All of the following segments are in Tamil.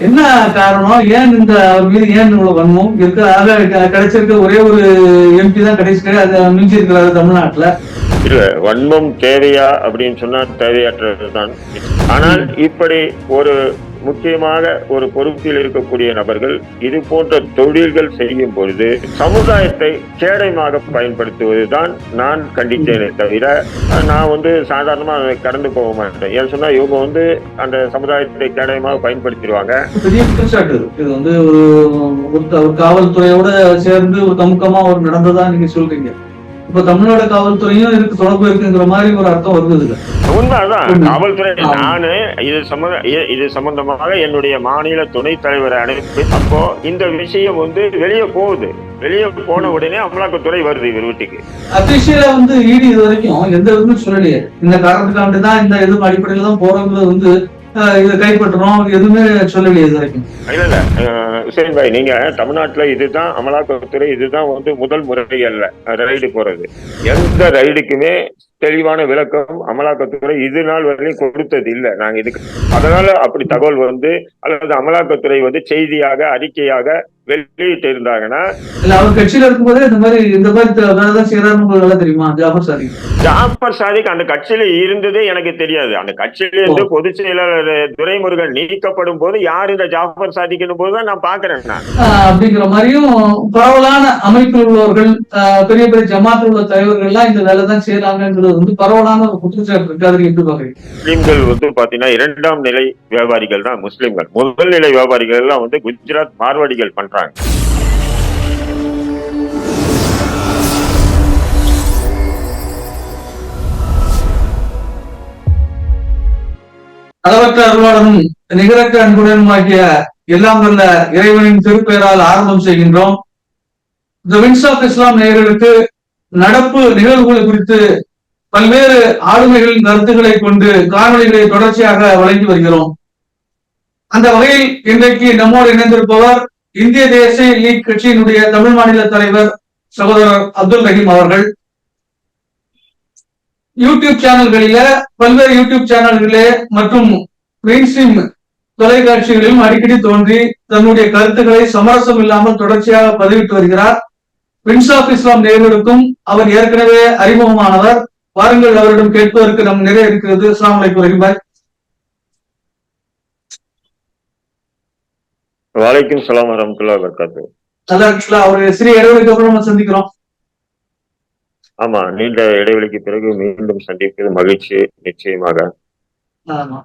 என்ன காரணம்? ஏன் இந்த அவர் மீது ஏன் இவ்வளவு வன்மம்? இருக்க ஆக கிடைச்சிருக்க ஒரே ஒரு எம்பி தான் கிடைச்சிருக்கு அது மிஞ்சி இருக்கிறாரு தமிழ்நாட்டுல. இல்ல வன்மம் தேவையா அப்படின்னு சொன்னா தேவையற்றதுதான் ஆனால் இப்படி ஒரு முக்கியமாக ஒரு பொறுப்பில் இருக்கக்கூடிய நபர்கள் இது போன்ற தொழில்கள் செய்யும் பொழுது சமுதாயத்தை கேடயமாக பயன்படுத்துவதுதான் நான் கண்டித்தேனே தவிர நான் வந்து சாதாரணமா கடந்து போக மாட்டேன். ஏன்னு சொன்னா இவங்க வந்து அந்த சமுதாயத்தை கேடயமாக பயன்படுத்திடுவாங்க. பெரிய குற்றச்சாட்டு. இது. வந்து ஒரு காவல்துறையோட சேர்ந்து ஒரு தமுக்கமா ஒரு நடந்ததா நீங்க சொல்றீங்க. இப்ப தமிழ்நாடு காவல்துறையும் இதுக்கு தொடர்பு இருக்குங்கிற மாதிரி ஒரு அர்த்தம் வருது இதுல. உண்மைதான். உண்மை. காவல்துறை. நானு இது சம்பந்த இது சம்பந்தமாக என்னுடைய மாநில துணைத் தலைவரை அனுப்பி அப்போ இந்த விஷயம் வந்து வெளியே போகுது. வெளியே போன உடனே அமலாக்கத்துறை வருது இவர் வீட்டுக்கு. அபிஷியலா வந்து இடி இது வரைக்கும் எந்த இதுவும் சொல்லலையே. இந்த காரணத்துக்காண்டி தான் இந்த இது அடிப்படையில தான் போறவங்க வந்து இதை கைப்பற்றுறோம். எதுவுமே சொல்லலையே இது வரைக்கும் இல்ல இல்ல. ஹுசேன் பாய் நீங்க தமிழ்நாட்டுல இதுதான் அமலாக்கத்துறை இதுதான் வந்து முதல் முறை அல்ல ரைடு போறது. எந்த ரைடுக்குமே தெளிவான விளக்கம் அமலாக்கத்துறை இது நாள் வரையும் கொடுத்தது இல்ல. நாங்க இதுக்கு அதனால அப்படி தகவல் வந்து அல்லது அமலாக்கத்துறை வந்து செய்தியாக அறிக்கையாக வெளியிட்டு இருந்தாங்கன்னா அவர் கட்சியில இருக்கும்போதே இந்த மாதிரி இந்த மாதிரி தெரியுமா ஜாஃபர் சாரி? ஜாஃபர் சாதிக் அந்த கட்சியில இருந்ததே எனக்கு தெரியாது. அந்த கட்சியில இருந்து பொதுச் செயலாளர் துரைமுருகன் நீக்கப்படும் போது யார் இந்த ஜாஃபர் சாதிக்கணும் போதுதான் நான் பாக்குறேன் அப்படிங்கிற மாதிரியும் பரவலான அமைப்பில் உள்ளவர்கள் பெரிய பெரிய ஜமாத்தில் உள்ள தலைவர்கள் எல்லாம் இந்த வேலை தான் செய்யறாங்கிறது வந்து பரவலான ஒரு குற்றச்சாட்டு இருக்கு. அதுக்கு எப்படி பாக்குறீங்க முஸ்லிம்கள் வந்து பாத்தீங்கன்னா இரண்டாம் நிலை வியாபாரிகள் தான் முஸ்லிம்கள். முதல் நிலை வியாபாரிகள் எல்லாம் வந்து குஜராத் மார்வாடிகள் பண்றாங்க. அளவற்ற அருளாளனும் நிகரற்ற அன்புடனும் ஆகிய எல்லாம் வல்ல இறைவனின் திருப்பெயரால் ஆரம்பம் செய்கின்றோம். த வின்ஸ் ஆஃப் இஸ்லாம் நேயர்களுக்கு நடப்பு நிகழ்வுகள் குறித்து பல்வேறு ஆளுமைகளின் கருத்துக்களை கொண்டு காணொளிகளை தொடர்ச்சியாக வழங்கி வருகிறோம். அந்த வகையில் இன்றைக்கு நம்மோடு இணைந்திருப்பவர் இந்திய தேசிய லீக் கட்சியினுடைய தமிழ் மாநில தலைவர் சகோதரர் அப்துல் ரஹீம் அவர்கள். யூடியூப் சேனல்களில பல்வேறு யூடியூப் சேனல்களிலே மற்றும் மெயின்ஸ்ட்ரீம் தொலைக்காட்சிகளிலும் அடிக்கடி தோன்றி தன்னுடைய கருத்துக்களை சமரசம் இல்லாமல் தொடர்ச்சியாக பதிவிட்டு வருகிறார். பிரின்ஸ் ஆஃப் இஸ்லாம் நேர்களுக்கும் அவர் ஏற்கனவே அறிமுகமானவர். வாருங்கள் அவரிடம் கேட்பதற்கு நம் நிறைய இருக்கிறது. அஸ்லாம் வலைக்கும் ரஹிபாய் வலைக்கும் சலாம் வரமத்துல்லா வர்காத்து. நல்லா அவருடைய சிறிய இடைவெளிக்கு அப்புறம் நம்ம சந்திக்கிறோம். ஆமா நீண்ட இடைவெளிக்கு பிறகு மீண்டும் சந்திப்பது மகிழ்ச்சி நிச்சயமாக. ஆமா.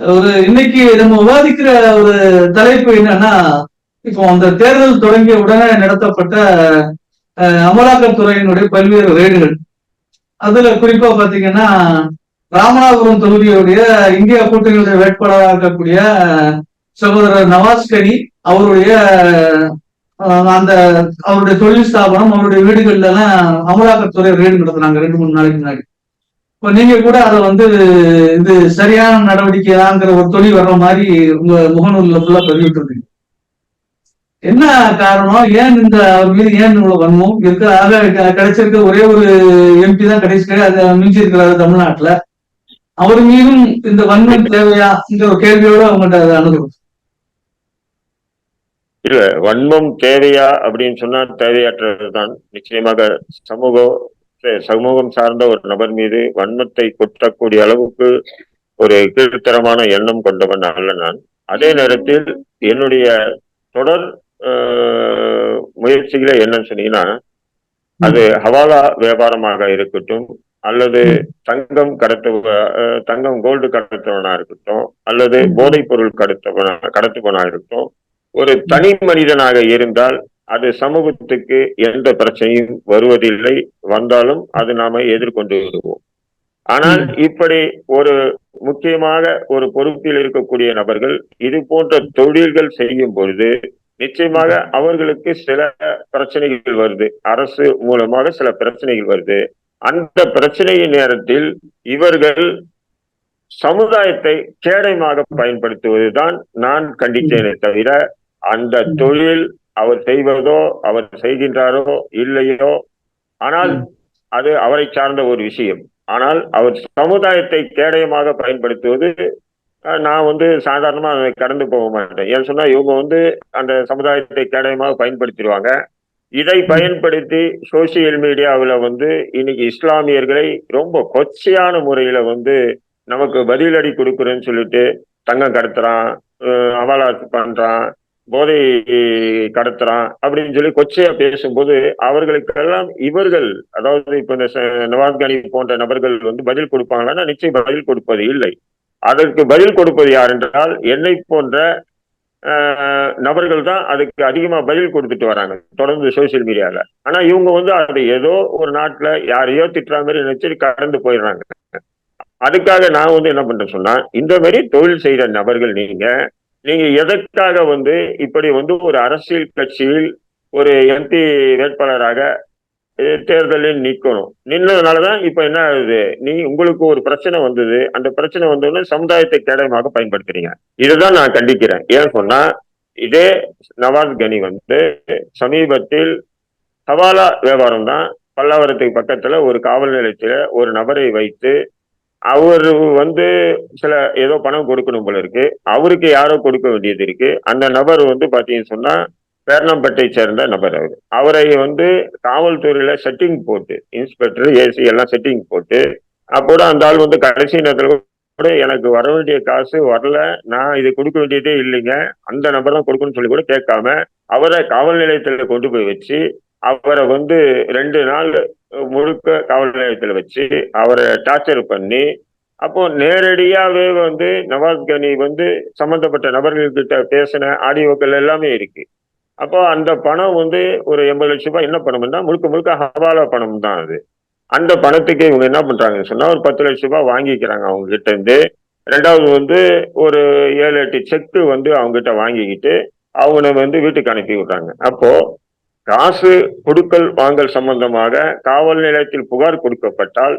ஒரு இன்னைக்கு நம்ம விவாதிக்கிற ஒரு தலைப்பு என்னன்னா இப்போ அந்த தேர்தல் தொடங்கிய உடனே நடத்தப்பட்ட அமலாக்கத்துறையினுடைய பல்வேறு ரெய்டுகள் அதுல குறிப்பா பாத்தீங்கன்னா ராமநாதபுரம் தொகுதியுடைய இந்தியா கூட்டணியுடைய வேட்பாளராக இருக்கக்கூடிய சகோதரர் நவாஸ் கனி அவருடைய அந்த அவருடைய தொழில் ஸ்தாபனம் அவருடைய வீடுகள்ல எல்லாம் அமலாக்கத்துறை ரெய்டு நடத்துனாங்க ரெண்டு மூணு நாளைக்கு முன்னாடி. இப்ப நீங்க கூட அதை வந்து இது சரியான நடவடிக்கைதாங்கிற ஒரு தொழில் வர்ற மாதிரி உங்க முகநூல்ல ஃபுல்லா பதிவிட்டு இருக்கீங்க என்ன காரணம்? ஏன் இந்த அவர் மீது ஏன் இவ்வளவு வன்மம்? இருக்க கிடைச்சிருக்க ஒரே ஒரு எம்பி தான் கிடைச்சிருக்கு அது மிஞ்சி இருக்கிறாரு தமிழ்நாட்டுல. அவர் மீதும் இந்த வன்மம் தேவையாங்கிற ஒரு கேள்வியோட அவங்கள்ட்ட அதை அணுகிறோம். இல்ல வன்மம் தேவையா அப்படின்னு சொன்னா தேவையற்றதுதான். நிச்சயமாக சமூகம் சமூகம் சார்ந்த ஒரு நபர் மீது வன்மத்தை கொட்டக்கூடிய அளவுக்கு ஒரு கீழ்த்தரமான எண்ணம் கொண்டவன் அல்ல நான். அதே நேரத்தில் என்னுடைய தொடர் முயற்சிகளே என்னன்னு சொன்னீங்கன்னா அது ஹவாலா வியாபாரமாக இருக்கட்டும் அல்லது தங்கம் கடத்துவ அஹ், தங்கம் கோல்டு கடத்துவனா இருக்கட்டும் அல்லது போதைப் பொருள் கடத்துவனா கடத்துவனா இருக்கட்டும் ஒரு தனி மனிதனாக இருந்தால் அது சமூகத்துக்கு எந்த பிரச்சனையும் வருவதில்லை வந்தாலும் அது நாம எதிர்கொண்டு விடுவோம் ஆனால் இப்படி ஒரு முக்கியமாக ஒரு பொறுப்பில் இருக்கக்கூடிய நபர்கள் இது போன்ற தொழில்கள் செய்யும் பொழுது நிச்சயமாக அவர்களுக்கு சில பிரச்சனைகள் வருது. அரசு மூலமாக சில பிரச்சனைகள் வருது. அந்த பிரச்சனையின் நேரத்தில் இவர்கள் சமுதாயத்தை கேடயமாக பயன்படுத்துவதுதான் நான் கண்டித்தேனே தவிர அந்த தொழில் அவர் செய்வதோ அவர் செய்கின்றாரோ இல்லையோ ஆனால் அது அவரை சார்ந்த ஒரு விஷயம். ஆனால் அவர் சமுதாயத்தை கேடயமாக பயன்படுத்துவது நான் வந்து சாதாரணமா அதை கடந்து போக மாட்டேன். ஏன்னு சொன்னா இவங்க வந்து அந்த சமுதாயத்தை கேடயமாக பயன்படுத்திடுவாங்க. இதை பயன்படுத்தி சோசியல் மீடியாவில் வந்து இன்னைக்கு இஸ்லாமியர்களை ரொம்ப கொச்சையான முறையில வந்து நமக்கு பதிலடி கொடுக்குறேன்னு சொல்லிட்டு தங்கம் கடத்துறான் அஹ் அவாலாத் பண்றான் போதை கடத்துறான் அப்படின்னு சொல்லி கொச்சையா பேசும்போது அவர்களுக்கெல்லாம் இவர்கள் அதாவது இப்ப இந்த நவாஸ் கனி போன்ற நபர்கள் வந்து பதில் கொடுப்பாங்களான்னா நிச்சயம் பதில் கொடுப்பது இல்லை. அதற்கு பதில் கொடுப்பது யார் என்றால் என்னை போன்ற நபர்கள் தான் அதுக்கு அதிகமாக பதில் கொடுத்துட்டு வராங்க தொடர்ந்து சோசியல் மீடியாவில் ஆனால் இவங்க வந்து அது ஏதோ ஒரு நாட்டில் யாரையோ திட்டுற மாதிரி நினைச்சு கடந்து போயிடுறாங்க. அதுக்காக நான் வந்து என்ன பண்ணுறேன் சொன்னால் இந்த மாதிரி தொழில் செய்கிற நபர்கள் நீங்கள் நீங்கள் எதற்காக வந்து இப்படி வந்து ஒரு அரசியல் கட்சியில் ஒரு எம்பி வேட்பாளராக தேர்தலில் தேர்தலில் நிக்கணும். நின்னதுனாலதான் இப்ப என்ன ஆகுது? நீ உங்களுக்கு ஒரு பிரச்சனை வந்தது. அந்த பிரச்சனை வந்தோடனே சமுதாயத்தை கேடயமாக பயன்படுத்துறீங்க. இதுதான் நான் கண்டிக்கிறேன். ஏன் சொன்னா இதே நவாஸ் கனி வந்து சமீபத்தில் ஹவாலா வியாபாரம் தான் பல்லாவரத்துக்கு பக்கத்துல ஒரு காவல் நிலையத்துல ஒரு நபரை வைத்து அவர் வந்து சில ஏதோ பணம் கொடுக்கணும் போல இருக்கு. அவருக்கு யாரோ கொடுக்க வேண்டியது இருக்கு. அந்த நபர் வந்து பாத்தீங்கன்னு சொன்னா பேர்ணம்பட்டை சேர்ந்த நபர் அவர். அவரை வந்து காவல்துறையில செட்டிங் போட்டு இன்ஸ்பெக்டர் ஏசி எல்லாம் செட்டிங் போட்டு அப்போட அந்த ஆள் வந்து கடைசி நேரத்தில் கூட எனக்கு வர வேண்டிய காசு வரல நான் இது கொடுக்க வேண்டியதே இல்லைங்க அந்த நபர் தான் கொடுக்கணும்னு சொல்லி கூட கேட்காம அவரை காவல் நிலையத்தில் கொண்டு போய் வச்சு அவரை வந்து ரெண்டு நாள் முழுக்க காவல் நிலையத்தில் வச்சு அவரை டார்ச்சர் பண்ணி அப்போ நேரடியாகவே வந்து நவாஸ் கனி வந்து சம்பந்தப்பட்ட நபர்கள்கிட்ட பேசின ஆடியோக்கள் எல்லாமே இருக்கு. அப்போ அந்த பணம் வந்து ஒரு எண்பது லட்சம் ரூபாய் என்ன பணம்னா முழுக்க முழுக்க ஹவாலா பணம் தான் அது. அந்த பணத்துக்கு இவங்க என்ன பண்றாங்கன்னு சொன்னா ஒரு பத்து லட்சம் ரூபாய் வாங்கிக்கிறாங்க அவங்க கிட்ட இருந்து. ரெண்டாவது வந்து ஒரு ஏழு எட்டு செக்கு வந்து அவங்க கிட்ட வாங்கிக்கிட்டு அவங்கள வந்து வீட்டுக்கு அனுப்பி விடுறாங்க. அப்போ காசு கொடுக்கல் வாங்கல் சம்பந்தமாக காவல் நிலையத்தில் புகார் கொடுக்கப்பட்டால்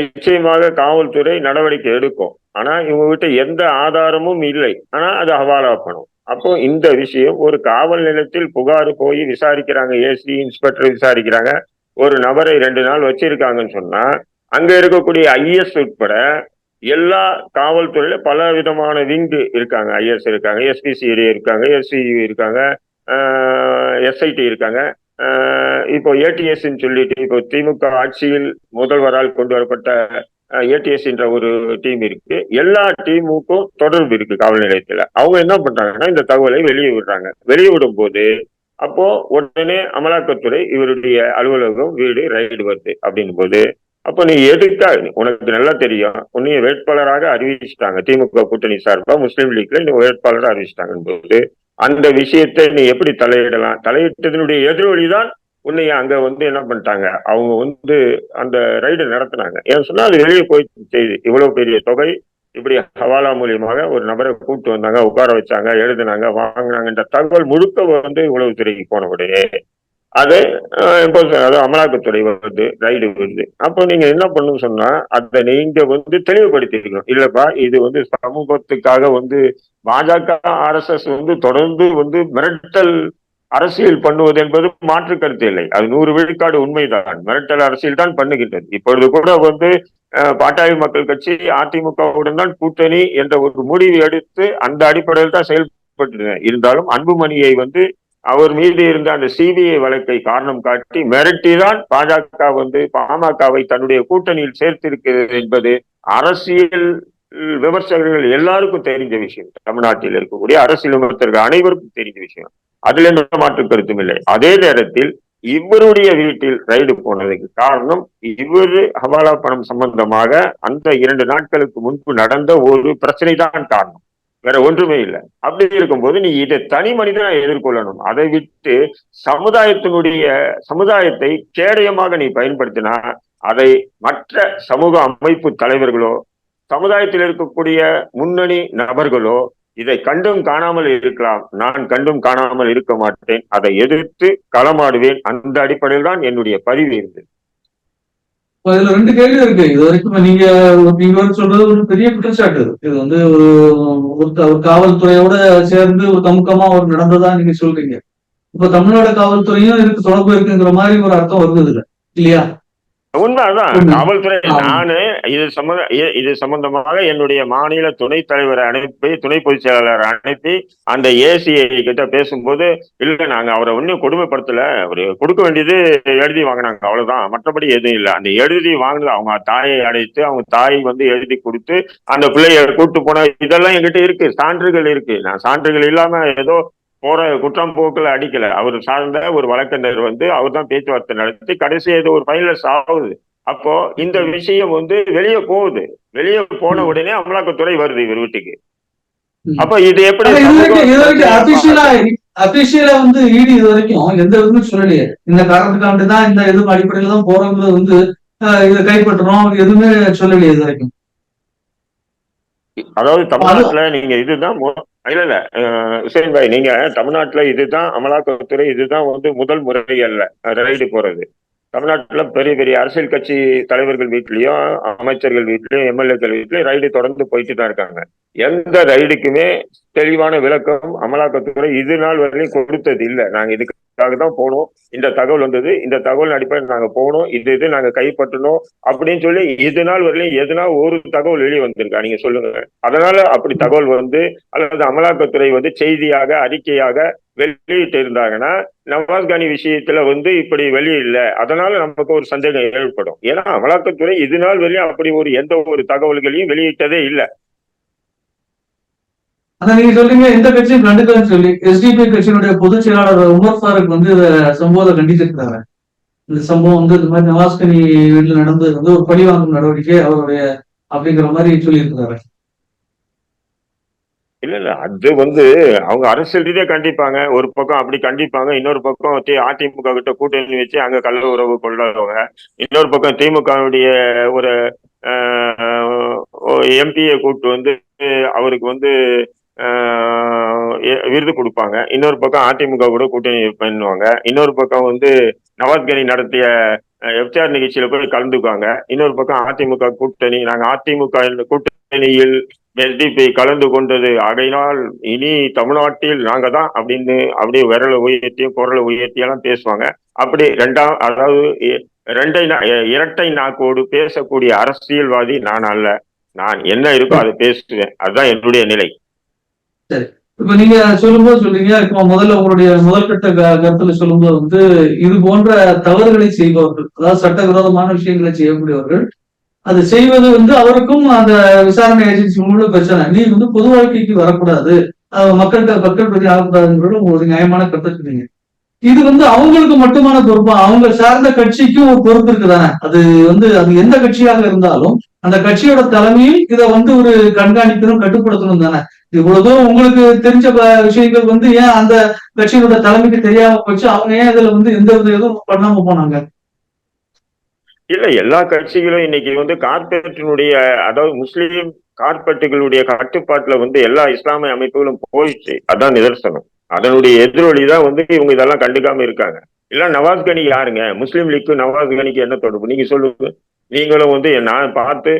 நிச்சயமாக காவல்துறை நடவடிக்கை எடுக்கும். ஆனா இவங்க கிட்ட எந்த ஆதாரமும் இல்லை. ஆனா அது ஹவாலா பணம். அப்போ இந்த விஷயம் ஒரு காவல் நிலையத்தில் புகார் போய் விசாரிக்கிறாங்க ஏசி இன்ஸ்பெக்டர் விசாரிக்கிறாங்க. ஒரு நபரை ரெண்டு நாள் வச்சிருக்காங்கன்னு சொன்னா அங்க இருக்கக்கூடிய ஐஎஸ் உட்பட எல்லா காவல்துறையில பல விதமான விங்கு இருக்காங்க. ஐஎஸ் இருக்காங்க எஸ்பிசிஐடி இருக்காங்க எஸ்சியு இருக்காங்க எஸ்ஐடி இருக்காங்க. இப்போ ஏடிஎஸ்ன்னு சொல்லிட்டு இப்போ திமுக ஆட்சியில் முதல்வரால் கொண்டு வரப்பட்ட ஏடிஎஸ் என்ற ஒரு டீம் இருக்கு. எல்லா டீமுக்கும் தொடர்பு இருக்கு காவல் நிலையத்துல. அவங்க என்ன பண்றாங்கன்னா இந்த தகவலை வெளியே விடுறாங்க. வெளியே விடும் போது அப்போ உடனே அமலாக்கத்துறை இவருடைய அலுவலகம் வீடு ரைடு வருது அப்படின் போது அப்போ நீ எதுக்கா உனக்கு நல்லா தெரியும். உன்னைய வேட்பாளராக அறிவிச்சிட்டாங்க. திமுக கூட்டணி சார்பா முஸ்லீம் லீக்ல நீ வேட்பாளராக அறிவிச்சிட்டாங்க போது அந்த விஷயத்தை நீ எப்படி தலையிடலாம்? தலையிட்டதனுடைய எதிரொலி தான் உன்னை அங்க வந்து என்ன பண்ணிட்டாங்க? அவங்க வந்து அந்த ரைடு நடத்தினாங்க. ஏன்னு சொன்னா அது வெளியே போய் செய்தி இவ்வளவு பெரிய தொகை இப்படி ஹவாலா மூலியமாக ஒரு நபரை கூப்பிட்டு வந்தாங்க உட்கார வச்சாங்க எழுதினாங்க வாங்கினாங்கன்ற தகவல் முழுக்க வந்து உளவுத்துறைக்கு துறைக்கு உடனே அது அது அமலாக்கத்துறை வருது ரைடு வருது அப்போ நீங்க என்ன பண்ணணும்னு சொன்னா அதை நீங்க வந்து தெளிவுபடுத்திருக்கணும் இல்லப்பா இது வந்து சமூகத்துக்காக வந்து பாஜக ஆர்எஸ்எஸ் வந்து தொடர்ந்து வந்து மிரட்டல் அரசியல் பண்ணுவது என்பது மாற்று கருத்து இல்லை. அது நூறு விழுக்காடு உண்மைதான். மிரட்டல் அரசியல் தான் பண்ணுகின்றது. இப்பொழுது கூட வந்து பாட்டாளி மக்கள் கட்சி அதிமுகவுடன் தான் கூட்டணி என்ற ஒரு முடிவு எடுத்து அந்த அடிப்படையில் தான் செயல்பட்டு இருந்தாலும் அன்புமணியை வந்து அவர் மீது இருந்த அந்த சிபிஐ வழக்கை காரணம் காட்டி மிரட்டிதான் பாஜக வந்து பாமகவை தன்னுடைய கூட்டணியில் சேர்த்திருக்கிறது என்பது அரசியல் விமர்சகர்கள் எல்லாருக்கும் தெரிஞ்ச விஷயம். தமிழ்நாட்டில் இருக்கக்கூடிய அரசியல் விமர்சகர்கள் அனைவருக்கும் தெரிஞ்ச விஷயம். அதுல எந்த மாற்று கருத்தும் இல்லை. அதே நேரத்தில் இவருடைய வீட்டில் ரைடு போனதுக்கு காரணம் இவரு ஹவாலா பணம் சம்பந்தமாக அந்த இரண்டு நாட்களுக்கு முன்பு நடந்த ஒரு பிரச்சனை தான் காரணம். வேற ஒன்றுமே இல்லை. அப்படி இருக்கும்போது நீ இதை தனி மனிதனா எதிர்கொள்ளணும். அதை விட்டு சமுதாயத்தினுடைய சமுதாயத்தை கேடயமாக நீ பயன்படுத்தினா அதை மற்ற சமூக அமைப்பு தலைவர்களோ சமுதாயத்தில் இருக்கக்கூடிய முன்னணி நபர்களோ இதை கண்டும் காணாமல் இருக்கலாம். நான் கண்டும் காணாமல் இருக்க மாட்டேன். அதை எதிர்த்து களமாடுவேன். அந்த அடிப்படையில் தான் என்னுடைய பதிவு இருந்தது. இதுல ரெண்டு கேள்வி இருக்கு. இது வரைக்கும் நீங்க நீங்க வந்து சொல்றது ஒரு பெரிய குற்றச்சாட்டு. இது. வந்து ஒரு ஒரு காவல்துறையோட சேர்ந்து ஒரு தமுக்கமா ஒரு நடந்ததா நீங்க சொல்றீங்க. இப்ப தமிழ்நாடு காவல்துறையும் இதுக்கு தொடர்பு இருக்குங்கிற மாதிரி ஒரு அர்த்தம் வருது இல்லை இல்லையா? உண்மைதான். உண்மை. காவல்துறை. நானு இது சம்பந்த இது சம்பந்தமாக என்னுடைய மாநில துணைத் தலைவரை அனுப்பி துணை பொதுச் செயலாளரை அனுப்பி அந்த ஏசிஐ கிட்ட பேசும்போது இல்ல நாங்க அவரை ஒன்னும் கொடுமைப்படுத்தல. அவரு கொடுக்க வேண்டியது எழுதி வாங்கினாங்க. அவ்வளவுதான். மற்றபடி எதுவும் இல்லை. அந்த எழுதி வாங்கினது அவங்க தாயை அடைத்து அவங்க தாய் வந்து எழுதி கொடுத்து அந்த பிள்ளைய கூட்டு போன இதெல்லாம் என்கிட்ட இருக்கு. சான்றுகள் இருக்கு. நான் சான்றுகள் இல்லாம ஏதோ போற குற்றம் போக்குல அடிக்கல. அவர் சார்ந்த ஒரு வழக்கறிஞர் வந்து அவர் தான் பேச்சுவார்த்தை நடத்தி கடைசி இது ஒரு ஃபைனல்ஸ் ஆகுது. அப்போ இந்த விஷயம் வந்து வெளியே போகுது. வெளியே போன உடனே அமலாக்கத்துறை வருது இவர் வீட்டுக்கு. அப்ப இது எப்படி அபிஷியலா வந்து ஈடி இது வரைக்கும் எந்த இதுவும் சொல்லலையே. இந்த காரணத்துக்காண்டி தான் இந்த இது அடிப்படையில தான் போறோங்கிறது வந்து இதை கைப்பற்றணும் எதுவுமே சொல்லலையே இது வரைக்கும். அதாவது தமிழ்நாட்டுல நீங்க இதுதான் இல்ல இல்ல. ஹுசேன் பாய் நீங்க தமிழ்நாட்டுல இதுதான் அமலாக்கத்துறை இதுதான் வந்து முதல் முறை அல்ல ரைடு போறது. தமிழ்நாட்டுல பெரிய பெரிய அரசியல் கட்சி தலைவர்கள் வீட்லயும் அமைச்சர்கள் வீட்லயும் எம்எல்ஏக்கள் வீட்லயும் ரைடு தொடர்ந்து போயிட்டு தான் இருக்காங்க. எந்த ரைடுக்குமே தெளிவான விளக்கம் அமலாக்கத்துறை இது நாள் வரையும் கொடுத்தது இல்ல. நாங்க இதுக்காக தான் போனோம். இந்த தகவல் வந்தது. இந்த தகவல் அடிப்படையில் நாங்க போனோம். இது இது நாங்க கைப்பற்றணும் அப்படின்னு சொல்லி இது நாள் வரையிலும் எதுனா ஒரு தகவல் வெளியே வந்திருக்கா? நீங்க சொல்லுங்க. அதனால அப்படி தகவல் வந்து அல்லது அமலாக்கத்துறை வந்து செய்தியாக அறிக்கையாக வெளியிட்டு இருந்தாங்கன்னா நவாஸ் கானி விஷயத்துல வந்து இப்படி வெளியில்ல. அதனால நமக்கு ஒரு சந்தேகம் ஏற்படும். ஏன்னா அமலாக்கத்துறை இது நாள் வரையும் அப்படி ஒரு எந்த ஒரு தகவல்களையும் வெளியிட்டதே இல்ல. ஆனா நீங்க சொல்றீங்க எந்த கட்சியும் கண்டுக்கலன்னு சொல்லி. எஸ்டிபி கட்சியினுடைய பொதுச் செயலாளர் உமர் ஃபாரூக் வந்து இத சம்பவத்தை கண்டிச்சிருக்காரு இந்த சம்பவம் வந்து இந்த மாதிரி நவாஸ்கனி வீட்டுல நடந்தது வந்து ஒரு பழி வாங்கும் நடவடிக்கை அவருடைய அப்படிங்கிற மாதிரி சொல்லியிருக்கிறாரு. இல்ல இல்ல அது வந்து அவங்க அரசியல் ரீதியா கண்டிப்பாங்க. ஒரு பக்கம் அப்படி கண்டிப்பாங்க இன்னொரு பக்கம் அதிமுக கிட்ட கூட்டணி வச்சு அங்க கள்ள உறவு கொள்ளாதவங்க. இன்னொரு பக்கம் திமுகவுடைய ஒரு எம்பியை கூப்பிட்டு வந்து அவருக்கு வந்து விருது கொடுப்பாங்க. இன்னொரு பக்கம் அதிமுக கூட கூட்டணி பண்ணுவாங்க இன்னொரு பக்கம் வந்து நவாஸ்கனி நடத்திய எஃப்சிஆர் நிகழ்ச்சியில போய் கலந்துக்குவாங்க. இன்னொரு பக்கம் அதிமுக கூட்டணி நாங்கள் அதிமுக கூட்டணியில் எஸ்டிபி கலந்து கொண்டது. ஆகையினால் இனி தமிழ்நாட்டில் நாங்க தான் அப்படின்னு அப்படியே விரலை உயர்த்தியும் குரலை உயர்த்தியெல்லாம் பேசுவாங்க. அப்படி ரெண்டாம் அதாவது ரெண்டை நா- இரட்டை நாக்கோடு பேசக்கூடிய அரசியல்வாதி நான் அல்ல. நான் என்ன இருக்கோ அதை பேசுவேன். அதுதான் என்னுடைய நிலை. இப்ப நீங்க சொல்லும்போது சொல்றீங்க இப்போ முதல்ல உங்களுடைய முதல் கட்ட க- கருத்துல சொல்லும்போது வந்து இது போன்ற தவறுகளை செய்பவர்கள் அதாவது சட்டவிரோதமான விஷயங்களை செய்யக்கூடியவர்கள் அது செய்வது வந்து அவருக்கும் அந்த விசாரணை ஏஜென்சி உள்ள பிரச்சனை. நீ வந்து பொது வாழ்க்கைக்கு வரக்கூடாது. மக்கள்கிட்ட மக்கள் பிரதி ஆகக்கூடாதுங்கிறது உங்களுக்கு நியாயமான கருத்தை சொன்னீங்க. இது வந்து அவங்களுக்கு மட்டுமான பொறுப்பா. அவங்க சார்ந்த கட்சிக்கும் ஒரு பொறுப்பு இருக்குதானே? அது வந்து அது எந்த கட்சியாக இருந்தாலும் அந்த கட்சியோட தலைமையில் இதை வந்து ஒரு கண்காணிக்கணும் கட்டுப்படுத்தணும் தானே? இவ்வளவு உங்களுக்கு தெரிஞ்ச விஷயங்கள் வந்து ஏன் அந்த கட்சியோட தலைமைக்கு தெரியாம போச்சு? அவங்க ஏன் இதுல வந்து எந்த வித எதுவும் பண்ணாம போனாங்க? இல்ல எல்லா கட்சிகளும் இன்னைக்கு வந்து கார்பரேட்டினுடைய அதாவது முஸ்லீம் கார்பரேட்டுகளுடைய கட்டுப்பாட்டுல வந்து எல்லா இஸ்லாமிய அமைப்புகளும் போயிடுச்சு. அதான் நிதர்சனம். அதனுடைய எதிரொலி தான் வந்து இவங்க இதெல்லாம் கண்டுக்காம இருக்காங்க. இல்ல நவாஸ் கனி யாருங்க? முஸ்லீம் லீக்கு நவாஸ் கனிக்கு என்ன தொடர்பு? நீங்க சொல்லுங்க. நீங்களும் வந்து நான் பார்த்து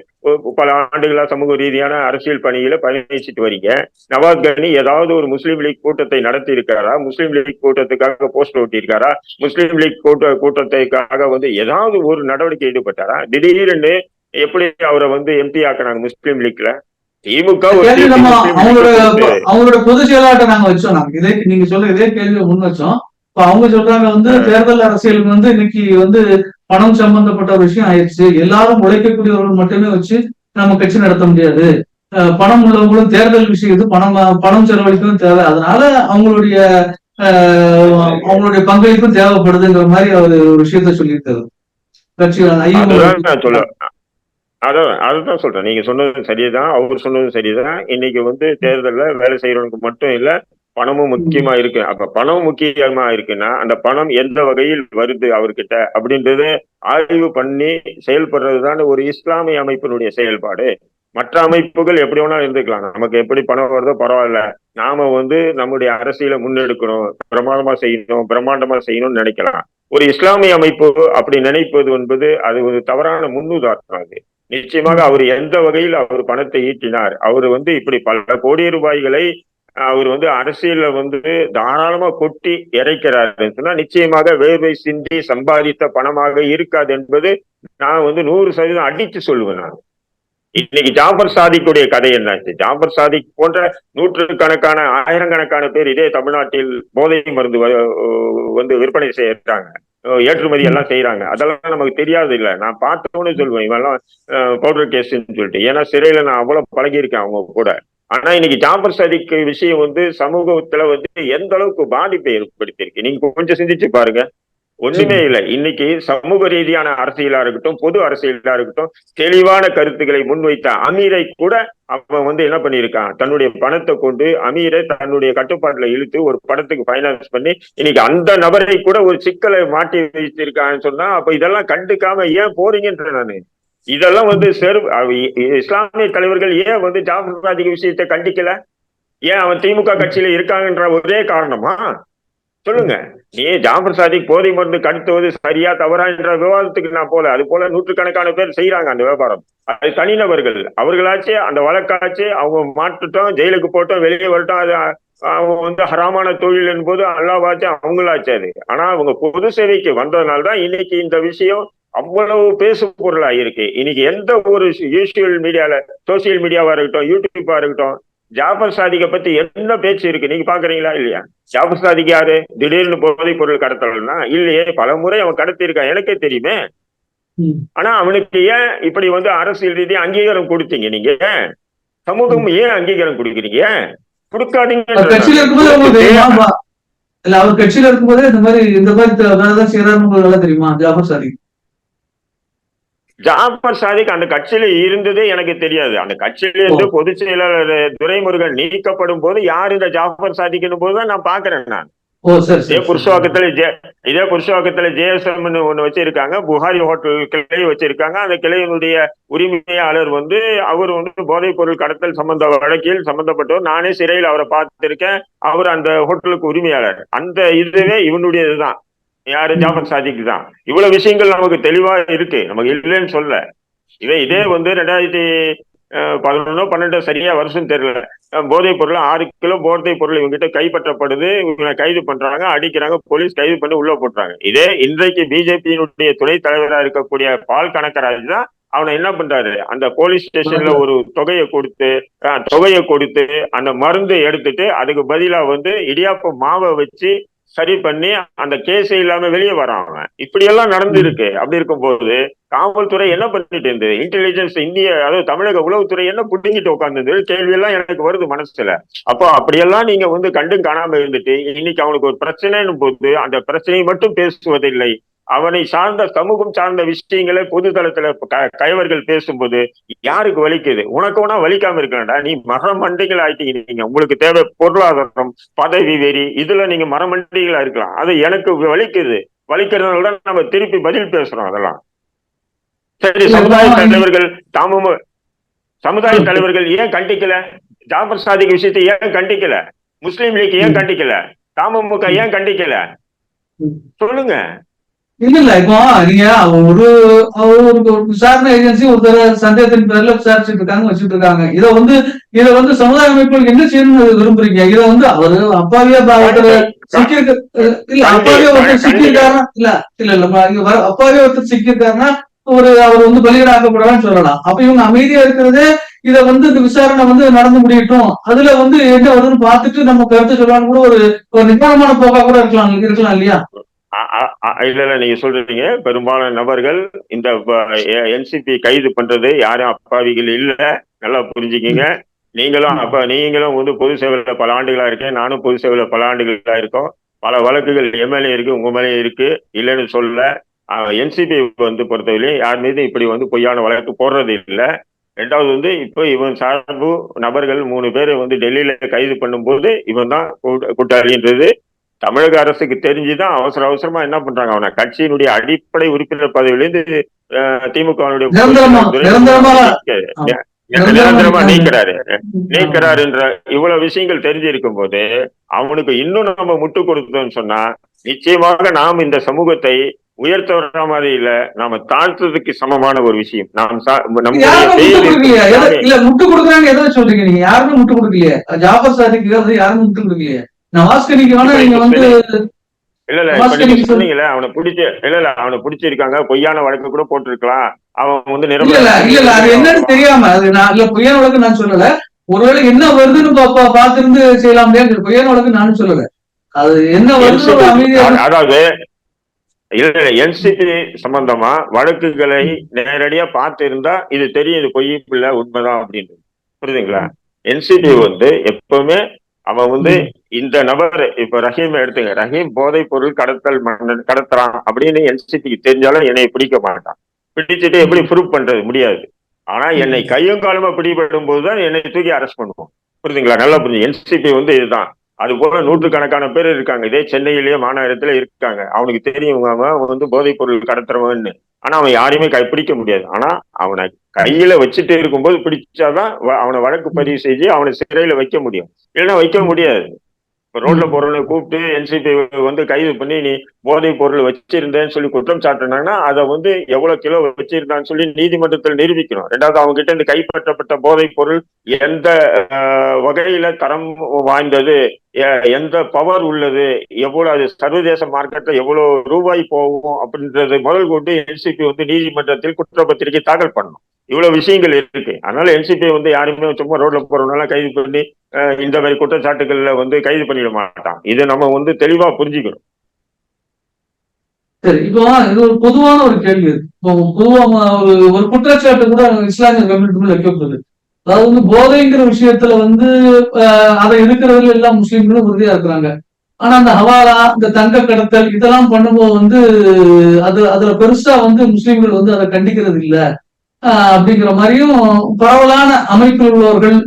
பல ஆண்டுகளா சமூக ரீதியான அரசியல் பணியில பயணிச்சுட்டு வரீங்க. நவாஸ் கனி ஏதாவது ஒரு முஸ்லீம் லீக் கூட்டத்தை நடத்தி இருக்காரா முஸ்லீம் லீக் கூட்டத்துக்காக போஸ்ட் ஒட்டியிருக்காரா? முஸ்லீம் லீக் கூட்ட கூட்டத்துக்காக வந்து ஏதாவது ஒரு நடவடிக்கை ஈடுபட்டாரா? திடீர்னு எப்படி அவரை வந்து எம்பி ஆக்குனாங்க முஸ்லீம் லீக்ல? திமுக கேள்வி அவங்களோட பொதுச் செயலாளர்கிட்ட நாங்க வச்சோம் நாங்க. இதே நீங்க சொல்ற இதே கேள்வியை முன் வச்சோம். அவங்க சொல்றாங்க வந்து தேர்தல் அரசியலுக்கு வந்து இன்னைக்கு வந்து பணம் சம்பந்தப்பட்ட ஒரு விஷயம் ஆயிடுச்சு. எல்லாரும் உழைக்கக்கூடியவர்கள் மட்டுமே வச்சு நம்ம கட்சி நடத்த முடியாது. பணம் உள்ளவங்களும் தேர்தல் விஷயத்து பணம் பணம் செலவழிக்கவும் தேவை. அதனால அவங்களுடைய அவங்களுடைய பங்களிப்பும் தேவைப்படுதுங்கிற மாதிரி அவர் ஒரு விஷயத்த சொல்லியிருக்காரு. கட்சி அதான் அதுதான் சொல்றேன். நீங்க சொன்னது சரிதான் அவர் சொன்னது சரிதான். இன்னைக்கு வந்து தேர்தல்ல வேலை செய்யறவனுக்கு மட்டும் இல்ல பணமும் முக்கியமா இருக்கு. அப்ப பணம் முக்கியமா இருக்குன்னா அந்த பணம் எந்த வகையில் வருது அவர்கிட்ட அப்படின்றது ஆய்வு பண்ணி செயல்படுறதுதான் ஒரு இஸ்லாமிய அமைப்பினுடைய செயல்பாடு. மற்ற அமைப்புகள் எப்படி வேணாலும் இருந்துக்கலாம். நமக்கு எப்படி பணம் வருதோ பரவாயில்ல. நாம வந்து நம்முடைய அரசியலை முன்னெடுக்கணும் பிரமாண்டமா செய்யணும் பிரம்மாண்டமா செய்யணும்னு நினைக்கலாம். ஒரு இஸ்லாமிய அமைப்பு அப்படி நினைப்பது என்பது அது ஒரு தவறான முன்னுதாரணம் அது. நிச்சயமாக அவர் எந்த வகையில் அவர் பணத்தை ஈட்டினார்? அவர் வந்து இப்படி பல கோடி ரூபாய்களை அவர் வந்து அரசியல வந்து தாராளமா கொட்டி இறைக்கிறாருன்னு சொன்னா நிச்சயமாக வேர்வை சிந்தி சம்பாதித்த பணமாக இருக்காது என்பது நான் வந்து நூறு சதவீதம் அடித்து சொல்லுவேன் நான். இன்னைக்கு ஜாபர் சாதிக்குடைய கதை என்னாச்சு? ஜாபர் சாதிக் போன்ற நூற்றுக்கணக்கான ஆயிரக்கணக்கான பேர் இதே தமிழ்நாட்டில் போதை மருந்து வ- வந்து விற்பனை செய்யறாங்க. ஏற்றுமதி எல்லாம் செய்யறாங்க. அதெல்லாம் நமக்கு தெரியாது இல்ல. நான் பார்த்தோன்னு சொல்லுவேன் இவெல்லாம் பவுடர் கேஸ்ன்னு சொல்லிட்டு. ஏன்னா சிறையில நான் அவ்வளவு பழகியிருக்கேன் அவங்க கூட. ஆனா இன்னைக்கு ஜாபர் சாதிக் விஷயம் வந்து சமூகத்துல வந்து எந்த அளவுக்கு பாதிப்பை ஏற்படுத்தியிருக்கு? நீங்க கொஞ்சம் சிந்திச்சு பாருங்க. ஒண்ணுமே இல்லை. இன்னைக்கு சமூக ரீதியான அரசியலா இருக்கட்டும் பொது அரசியலா இருக்கட்டும் தெளிவான கருத்துக்களை முன்வைத்த அமீரை கூட அவன் வந்து என்ன பண்ணியிருக்கான்? தன்னுடைய பணத்தை கொண்டு அமீரை தன்னுடைய கட்டுப்பாட்டுல இழுத்து ஒரு படத்துக்கு ஃபைனான்ஸ் பண்ணி இன்னைக்கு அந்த நபரை கூட ஒரு சிக்கலை மாட்டி வைத்திருக்கான்னு சொன்னா அப்ப இதெல்லாம் கண்டுக்காம ஏன் போறீங்கன்ற நானு. இதெல்லாம் வந்து செரு இ- இஸ்லாமிய தலைவர்கள் ஏன் வந்து ஜாஃபர் சாதிக் விஷயத்தை கண்டிக்கல? ஏன் அவன் திமுக கட்சியில இருக்காங்கன்ற ஒரே காரணமா? சொல்லுங்க. நீ ஜாஃபர் சாதிக் போதை மருந்து கடத்துவது சரியா தவறா என்ற விவாதத்துக்கு நான் போல அது போல நூற்றுக்கணக்கான பேர் செய்யறாங்க அந்த வியாபாரம். அது தனிநபர்கள். அவர்களாச்சு அந்த வழக்காச்சு அவங்க மாட்டுட்டோம் ஜெயிலுக்கு போட்டோம் வெளியே வரட்டும் அது அவங்க வந்து ஹராமான தொழில் என்பது அல்லாவாச்சு அவங்களாச்சு அது. ஆனா அவங்க பொது சேவைக்கு வந்ததுனால தான் இன்னைக்கு இந்த விஷயம் அவ்வளவு பேசு பொருளா இருக்கு. இன்னைக்கு எந்த ஒரு யூஸ்வல் மீடியால சோசியல் மீடியாவா இருக்கட்டும் யூடியூப்பா இருக்கட்டும் ஜாபர் சாதிக்க பத்தி என்ன பேச்சு இருக்கு? நீங்க பாக்குறீங்களா இல்லையா? ஜாபர் சாதிக் யாரு? திடீர்னு போதைப் பொருள் கடத்தலன்னா இல்லையே பல முறை அவன் கடத்தி இருக்கான் எனக்கே தெரியுமே. ஆனா அவனுக்கு ஏன் இப்படி வந்து அரசியல் ரீதியா அங்கீகாரம் கொடுத்தீங்க நீங்க? சமூகம் ஏன் அங்கீகாரம் கொடுக்குறீங்க? கொடுக்காதீங்க அவர் கட்சியில இருக்கும்போதே இந்த மாதிரி இந்த மாதிரி நல்லா தெரியுமா ஜாஃபர் சாதிக் ஜாபர் சாதிக் அந்த கட்சியில இருந்ததே எனக்கு தெரியாது. அந்த கட்சியில இருந்து பொதுச் செயலாளர் துரைமுருகன் நீக்கப்படும் போது யார் இந்த ஜாஃபர் சாதிக்கணும் போதுதான் நான் பாக்குறேன் நான். இதே புருஷவாக்கத்துல ஜே இதே புருஷவாக்கத்துல ஜேஎஸ்எம் ஒண்ணு வச்சிருக்காங்க. புகாரி ஹோட்டல் கிளை வச்சிருக்காங்க. அந்த கிளையினுடைய உரிமையாளர் வந்து அவர் வந்து போதைப் பொருள் கடத்தல் சம்பந்த வழக்கில் சம்பந்தப்பட்டவர். நானே சிறையில் அவரை பார்த்திருக்கேன். அவர் அந்த ஹோட்டலுக்கு உரிமையாளர். அந்த இதுவே இவனுடையதுதான். யாரு ஜாஃபர் சாதிக் தான். இவ்வளவு விஷயங்கள் நமக்கு தெளிவா இருக்கு. நமக்கு இல்லைன்னு சொல்ல. இதே இதே வந்து ரெண்டாயிரத்தி பதினொன்னோ பன்னெண்டோ சரியா வருஷம் தெரியல. போதைப் பொருள் ஆறு கிலோ போதைப் பொருள் இவங்ககிட்ட கைப்பற்றப்படுது. இவங்களை கைது பண்றாங்க அடிக்கிறாங்க போலீஸ் கைது பண்ணி உள்ள போட்டுறாங்க. இதே இன்றைக்கு பிஜேபியினுடைய துணைத் தலைவரா இருக்கக்கூடிய பால் கணக்கராஜ் தான் அவனை என்ன பண்றாரு? அந்த போலீஸ் ஸ்டேஷன்ல ஒரு தொகையை கொடுத்து தொகையை கொடுத்து அந்த மருந்தை எடுத்துட்டு அதுக்கு பதிலா வந்து இடியாப்ப மாவை வச்சு சரி பண்ணி அந்த கேஸ் இல்லாம வெளியே அவன் இப்படி எல்லாம் நடந்திருக்கு அப்படி இருக்கும்போது காவல்துறை என்ன பண்ணிட்டு இருந்தது? இன்டெலிஜென்ஸ் இந்திய அதாவது தமிழக உளவுத்துறை என்ன புடுங்கிட்டு உட்கார்ந்தது? கேள்வி எல்லாம் எனக்கு வருது மனசுல. அப்போ அப்படியெல்லாம் நீங்க வந்து கண்டும் காணாம இருந்துட்டு இன்னைக்கு அவனுக்கு ஒரு பிரச்சனைன்னு போது அந்த பிரச்சனையை மட்டும் பேசுவதில்லை. அவனை சார்ந்த சமூகம் சார்ந்த விஷயங்களை பொது தளத்துல க- கயவர்கள் பேசும்போது யாருக்கு வலிக்குது? உனக்கு வேணா வலிக்காம இருக்கலாம்டா நீ மரமண்டிகள் ஆயிட்டீங்க உங்களுக்கு தேவை பொருளாதாரம் பதவி வெறி இதுல நீங்க மரமண்டிகளா இருக்கலாம். அது எனக்கு வலிக்குது. வலிக்கிறதுனால தான் நம்ம திருப்பி பதில் பேசுறோம் அதெல்லாம். சரி சமுதாய தலைவர்கள் தாமும் சமுதாய தலைவர்கள் ஏன் கண்டிக்கல? ஜாபர் சாதிக் விஷயத்தை ஏன் கண்டிக்கல? முஸ்லீம் லீக் ஏன் கண்டிக்கல? தமுக ஏன் கண்டிக்கல? சொல்லுங்க. இல்ல இல்ல இப்போ நீங்க ஒரு ஒரு விசாரணை ஏஜென்சி ஒருத்தர் சந்தேகத்தின் பேர்ல விசாரிச்சுட்டு இருக்காங்க வச்சுட்டு இருக்காங்க இத வந்து இத வந்து சமுதாய அமைப்புகள் என்ன செய்யணும்னு விரும்புறீங்க? இத வந்து அவரு அப்பாவியா சிக்கியிருக்க இல்ல அப்பாவியா ஒருத்தர் சிக்கியிருக்காருன்னா இல்ல இல்ல இல்ல இங்க அப்பாவியா ஒருத்தர் சிக்கியிருக்காருன்னா ஒரு அவர் வந்து பலிகடாக்கப்படலாம்னு சொல்லலாம். அப்ப இவங்க அமைதியா இருக்கிறது இத வந்து இந்த விசாரணை வந்து நடந்து முடியட்டும். அதுல வந்து என்ன வருதுன்னு பார்த்துட்டு நம்ம கருத்து சொல்லலாம் கூட ஒரு ஒரு நிதானமான போக்கா கூட இருக்கலாம் இருக்கலாம் இல்லையா? இல்ல இல்ல நீங்க சொல்றீங்க. பெரும்பாலான நபர்கள் இந்த என்சிபி கைது பண்றது யாரும் அப்பாவிகள் இல்ல. நல்லா புரிஞ்சுக்கிங்க. நீங்களும் அப்ப நீங்களும் வந்து பொது சேவையில பல ஆண்டுகளா இருக்கேன். நானும் பொது சேவையில பல ஆண்டுகளா இருக்கோம். பல வழக்குகள் எம்எல்ஏ இருக்கு உங்க மேலே இருக்கு. இல்லைன்னு சொல்ல என்சிபி வந்து பொறுத்தவரையிலும் யார் மீது இப்படி வந்து பொய்யான வழக்கு போடுறது இல்லை. ரெண்டாவது வந்து இப்போ இவன் சார்பு நபர்கள் மூணு பேரை வந்து டெல்லியில கைது பண்ணும்போது இவன் தான் கூட்டாளின்றது. தமிழக அரசுக்கு தெரிஞ்சுதான் அவசர அவசரமா என்ன பண்றாங்க? அவனை கட்சியினுடைய அடிப்படை உறுப்பினர் பதவியிலிருந்து திமுகவினுடைய நிரந்தரமா நீக்கிறாரு? நீக்கிறாருன்ற இவ்வளவு விஷயங்கள் தெரிஞ்சிருக்கும் போது அவனுக்கு இன்னும் நம்ம முட்டு கொடுத்தோம்னு சொன்னா நிச்சயமாக நாம் இந்த சமூகத்தை உயர்த்துற மாதிரி இல்ல. நாம தாழ்த்துறதுக்கு சமமான ஒரு விஷயம். நாம் இல்ல முட்டு கொடுக்குறாங்க எதை சொல்றீங்க நீங்க? யாருமே முட்டு கொடுக்கலையே? ஜாபர் சாதிக்கு யாருமே முட்டு கொடுக்கலையே? நவாஸ் கனிக்கு வேணா நீங்க வந்து இல்ல இல்ல சொன்னீங்கல்ல அவனை பிடிச்சு இல்ல இல்ல அவனை பிடிச்சிருக்காங்க பொய்யான வழக்கு கூட போட்டிருக்கலாம். அவன் வந்து இல்ல இல்ல. இல்ல இல்ல அது என்னன்னு தெரியாம அது நான் இல்ல பொய்யான வழக்கு நான் சொல்லல. ஒருவேளை என்ன வருதுன்னு பாப்பா பாத்திருந்து செய்யலாம் இல்லையா? பொய்யான வழக்கு நானும் சொல்லல. அது என்ன அ- அதாவது இல்ல என்சிபி சம்பந்தமா வழக்குகளை நேரடியா பார்த்து இருந்தா இது தெரியும் இது பொய் இல்ல உண்மைதான் அப்படின்னு புரியுதுங்களா? என்சிபி வந்து எப்பவுமே அவன் வந்து இந்த நபர் இப்ப ரஹீம் எடுத்துங்க. ரஹீம் போதைப் பொருள் கடத்தல் மன்னன் கடத்துறான் அப்படின்னு என்சிபிக்கு தெரிஞ்சாலும் என்னை பிடிக்க மாட்டான். பிடிச்சிட்டு எப்படி ப்ரூவ் பண்றது முடியாது. ஆனா என்னை கையும் காலமா பிடிபடும் போதுதான் என்னை தூக்கி அரெஸ்ட் பண்ணுவோம். புரியுதுங்களா நல்லா புரிஞ்சு. என்சிபி வந்து இதுதான். அது போல நூற்றுக்கணக்கான பேர் இருக்காங்க. இதே சென்னையிலேயே மாநகரத்துல இருக்காங்க. அவனுக்கு தெரியும் அவன் வந்து போதைப் பொருள் கடத்துறவன்னு. ஆனா அவன் யாரையுமே கை பிடிக்க முடியாது. ஆனா அவனை கையில வச்சுட்டு இருக்கும்போது பிடிச்சாதான் அவனை வழக்கு பதிவு செஞ்சு அவனை சிறையில வைக்க முடியும். இல்லைன்னா வைக்க முடியாது. இப்ப ரோட்ல போறவனை கூப்பிட்டு என்சிபி வந்து கைது பண்ணி நீ போதைப் பொருள் வச்சிருந்தேன்னு சொல்லி குற்றம் சாட்டினாங்கன்னா அதை வந்து எவ்வளவு கிலோ வச்சிருந்தான்னு சொல்லி நீதிமன்றத்தில் நிரூபிக்கணும். ரெண்டாவது அவங்க கிட்ட இருந்து கைப்பற்றப்பட்ட போதைப் பொருள் எந்த வகையில தரம் வாய்ந்தது எந்த பவர் உள்ளது எவ்வளவு அது சர்வதேச மார்க்கெட்ல எவ்வளவு ரூபாய் போகும் அப்படின்றது முதல் கொண்டு என்சிபி வந்து நீதிமன்றத்தில் குற்றப்பத்திரிகை தாக்கல் பண்ணணும். இவ்வளவு விஷயங்கள் இருக்கு. அதனால என்சிபி வந்து யாருமே சும்மா ரோட்ல போறவனால கைது பண்ணி இந்த மாதிரி குற்றச்சாட்டுகள்ல வந்து கைது பண்ணிட மாட்டான். இதை நம்ம வந்து தெளிவா புரிஞ்சுக்கணும். சரி இப்போ இது ஒரு பொதுவான ஒரு கேள்வி. இப்போ பொதுவா ஒரு ஒரு குற்றச்சாட்டு கூட இஸ்லாமிய கம்யூனிட்டி வைக்கப்படுது. அதாவது வந்து போதைங்கிற விஷயத்துல வந்து ஆஹ், அதை எதிர்க்கிறதுல எல்லாம் முஸ்லீம்களும் உறுதியா இருக்கிறாங்க. ஆனா அந்த ஹவாலா இந்த தங்க கடத்தல் இதெல்லாம் பண்ணும்போது வந்து அது அதுல பெருசா வந்து முஸ்லீம்கள் வந்து அதை கண்டிக்கிறது இல்ல. அப்படிங்கிற மாதிரியும் பரவலான அமைப்பில் உள்ளவர்கள்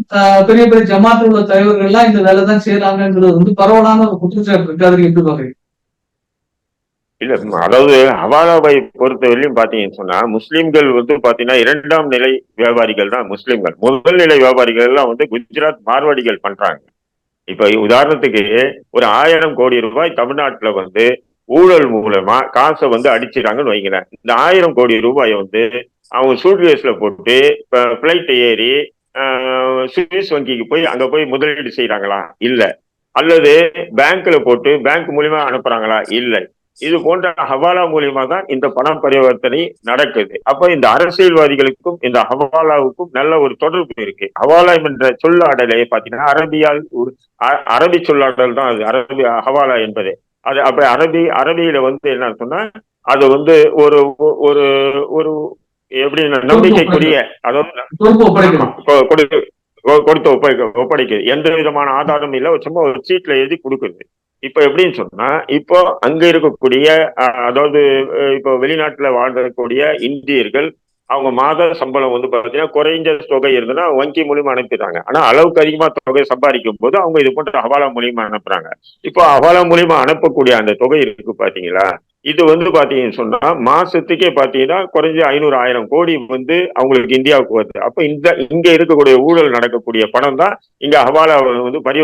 பெரிய பெரிய ஜமாத்தில் உள்ள தலைவர்கள் எல்லாம் இந்த வேலை தான் செய்யறாங்கிறது வந்து பரவலான ஒரு குற்றச்சாட்டு இருக்கு. அதுக்கு எப்படி பாக்குறீங்க இல்ல அதாவது ஹவாலாவை பொறுத்தவரையிலும் பாத்தீங்கன்னு சொன்னா முஸ்லிம்கள் வந்து பாத்தீங்கன்னா இரண்டாம் நிலை வியாபாரிகள் தான் முஸ்லிம்கள். முதல் நிலை வியாபாரிகள் எல்லாம் வந்து குஜராத் மார்வாடிகள் பண்றாங்க. இப்ப உதாரணத்துக்கு ஒரு ஆயிரம் கோடி ரூபாய் தமிழ்நாட்டுல வந்து ஊழல் மூலமா காசை வந்து அடிச்சிட்டாங்கன்னு வைக்கிறேன் இந்த ஆயிரம் கோடி ரூபாயை வந்து அவங்க சூட்கேஸ்ல போட்டு இப்போ ஃப்ளைட் ஏறி ஆஹ், சுவிஸ் வங்கிக்கு போய் அங்க போய் முதலீடு செய்யறாங்களா இல்ல. அல்லது பேங்க்ல போட்டு பேங்க் மூலியமா அனுப்புறாங்களா? இல்லை. இது போன்ற ஹவாலா மூலியமா தான் இந்த பணம் பரிவர்த்தனை நடக்குது. அப்ப இந்த அரசியல்வாதிகளுக்கும் இந்த ஹவாலாவுக்கும் நல்ல ஒரு தொடர்பு இருக்கு. ஹவாலா என்ற சொல்லாடலை பாத்தீங்கன்னா அரபியால் ஒரு அ- அரபி சொல்லாடல் தான் அது. அரபி ஹவாலா என்பது. அது அப்ப அரபி அரபியில வந்து என்ன சொன்னா அது வந்து ஒரு ஒரு ஒரு எப்படி நம்பிக்கைக்குரிய அதாவது கொடுத்து ஒப்படைக்க ஒப்படைக்குது எந்த விதமான ஆதாரமும் இல்ல. சும்மா ஒரு சீட்ல எழுதி கொடுக்குது. இப்ப எப்படின்னு சொன்னா இப்போ அங்க இருக்கக்கூடிய அதாவது இப்போ வெளிநாட்டுல வாழக்கூடிய இந்தியர்கள் அவங்க மாத சம்பளம் வந்து பாத்தீங்கன்னா குறைஞ்ச தொகை இருந்ததுன்னா வங்கி மூலியமா அனுப்பிடுறாங்க. ஆனா அளவுக்கு அதிகமா தொகை சம்பாதிக்கும் போது அவங்க இது போன்ற ஹவாலா மூலியமா அனுப்புறாங்க. இப்போ ஹவாலா மூலியமா அனுப்பக்கூடிய அந்த தொகை இருக்கு பாத்தீங்களா? இது வந்து பாத்தீங்கன்னு சொன்னா மாசத்துக்கே பாத்தீங்கன்னா குறைஞ்ச ஐநூறு ஆயிரம் கோடி வந்து அவங்களுக்கு இந்தியாவுக்கு வருது. அப்ப இந்த இங்க இருக்கக்கூடிய ஊழல் நடக்கக்கூடிய பணம் தான் இங்க ஹவாலா வந்து பரி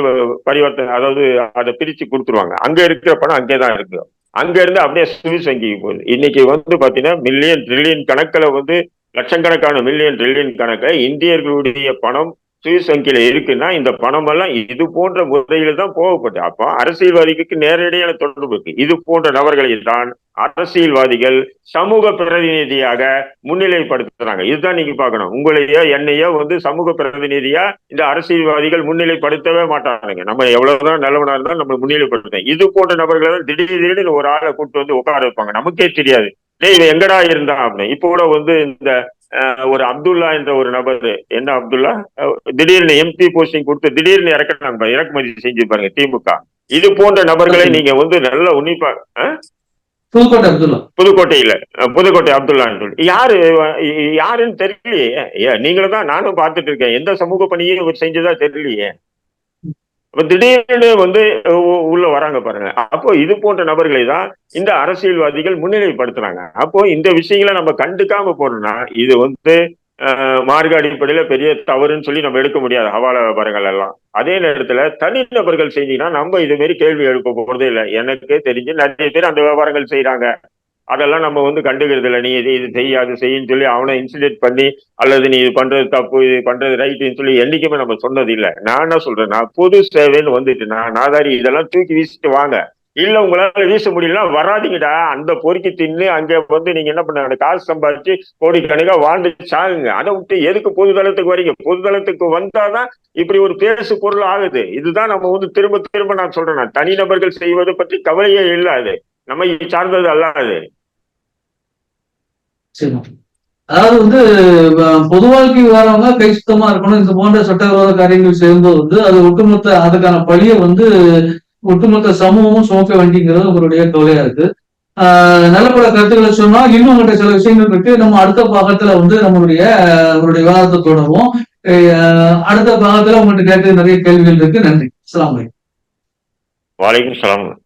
பரிவர்த்தனை அதாவது அதை பிரிச்சு கொடுத்துருவாங்க. அங்க இருக்கிற பணம் அங்கே தான் இருக்கு. அங்க இருந்து அப்படியே சுவிஸ் வங்கிக்கு போகுது. இன்னைக்கு வந்து பாத்தீங்கன்னா மில்லியன் ட்ரில்லியன் கணக்கில் வந்து லட்சக்கணக்கான மில்லியன் ட்ரில்லியன் கணக்கில் இந்தியர்களுடைய பணம் சுயசங்கில இருக்குன்னா இந்த பணம் எல்லாம் இது போன்ற முறையில தான் போகப்பட்டு. அப்போ அரசியல்வாதிக்கு நேரடியான தொடர்பு இருக்கு. இது போன்ற நபர்களை தான் அரசியல்வாதிகள் சமூக பிரதிநிதியாக முன்னிலைப்படுத்துறாங்க. இதுதான் நீங்க பார்க்கணும். உங்களையோ என்னையோ வந்து சமூக பிரதிநிதியா இந்த அரசியல்வாதிகள் முன்னிலைப்படுத்தவே மாட்டாங்க நம்ம எவ்வளவுதான் நல்லவனா இருந்தாலும் நம்ம முன்னிலைப்படுத்தும் இது போன்ற நபர்களை தான் திடீர் திடீர்னு ஒரு ஆளை கூப்பிட்டு வந்து உட்கார வைப்பாங்க. நமக்கே தெரியாது. டேய் இவன் எங்கடா இருந்தான் அப்படின்னு. இப்போ கூட வந்து இந்த ஒரு அப்துல்லா என்ற ஒரு நபர் என்ன அப்துல்லா? திடீர்னு எம்பி போஸ்டிங் கொடுத்து திடீர்னு இறக்குறாங்க இறக்குமதி செஞ்சு பாருங்க திமுக இது போன்ற நபர்களை நீங்க வந்து நல்ல உன்னிப்பா புதுக்கோட்டை அப்துல்லா. புதுக்கோட்டையில புதுக்கோட்டை அப்துல்லான்னு சொல்லி. யாரு யாருன்னு தெரியலையே. நீங்களும் தான் நானும் பார்த்துட்டு இருக்கேன். எந்த சமூக பணியும் இவர் செஞ்சதா தெரியலையே. அப்ப திடீர்னு வந்து உள்ள வராங்க பாருங்க. அப்போ இது போன்ற நபர்களை தான் இந்த அரசியல்வாதிகள் முன்னிலைப்படுத்துறாங்க. அப்போ இந்த விஷயங்களை நம்ம கண்டுக்காம போறோம்னா இது வந்து அஹ், மார்க்க அடிப்படையில பெரிய தவறுன்னு சொல்லி நம்ம எடுக்க முடியாது ஹவால வியாபாரங்கள் எல்லாம். அதே நேரத்துல தனிநபர்கள் செஞ்சீங்கன்னா நம்ம இது மாதிரி கேள்வி எழுப்ப போறதே இல்லை. எனக்கு தெரிஞ்சு நிறைய பேர் அந்த வியாபாரங்கள் செய்யறாங்க அதெல்லாம் நம்ம வந்து கண்டுக்கிறது இல்லை நீ இது இது செய்ய அது செய்யுன்னு சொல்லி அவனை இன்சுலேட் பண்ணி அல்லது நீ இது பண்றது தப்பு இது பண்றது ரைட்டுன்னு சொல்லி என்னைக்குமே நம்ம சொன்னது இல்லை நான் என்ன சொல்றேன்? நான் பொது சேவைன்னு வந்துட்டு நான் நாதாரி இதெல்லாம் தூக்கி வீசிட்டு வாங்க. இல்ல உங்களால வீச முடியலன்னா வராதீங்கடா. அந்த பொறுக்கி தின்னு அங்க வந்து நீங்க என்ன பண்ண காசு சம்பாதிச்சு கோடிக்கணக்கா வாழ்ந்து சாகுங்க. அதை விட்டு எதுக்கு பொதுதளத்துக்கு வரீங்க? பொதுதளத்துக்கு வந்தாதான் இப்படி ஒரு பேசு பொருள் ஆகுது. இதுதான் நம்ம வந்து திரும்ப திரும்ப நான் சொல்றேன். நான் தனிநபர்கள் செய்வது பற்றி கவலையே இல்லாது. நம்ம சார்ந்தது அல்ல அது. சரி. அதாவது வந்து பொது வாழ்க்கை வரவங்க கை சுத்தமா இருக்கணும். இந்த போன்ற சட்டவிரோத காரியங்கள் சேர்ந்தது வந்து அது ஒட்டுமொத்த அதுக்கான பழியை வந்து ஒட்டுமொத்த சமூகமும் சுமக்க வேண்டிங்கிறது உங்களுடைய கவலையா இருக்கு. ஆஹ் நல்ல பல கருத்துக்களை சொன்னா இன்னும் உங்கள்கிட்ட சில விஷயங்கள் இருக்கு. நம்ம அடுத்த பாகத்துல வந்து நம்மளுடைய அவருடைய விவாதத்தை தொடருவோம். அடுத்த பாகத்துல உங்கள்கிட்ட கேட்டு நிறைய கேள்விகள் இருக்கு. நன்றி. அஸ்ஸலாமு வலைக்கம் வலைக்கும் சலாம்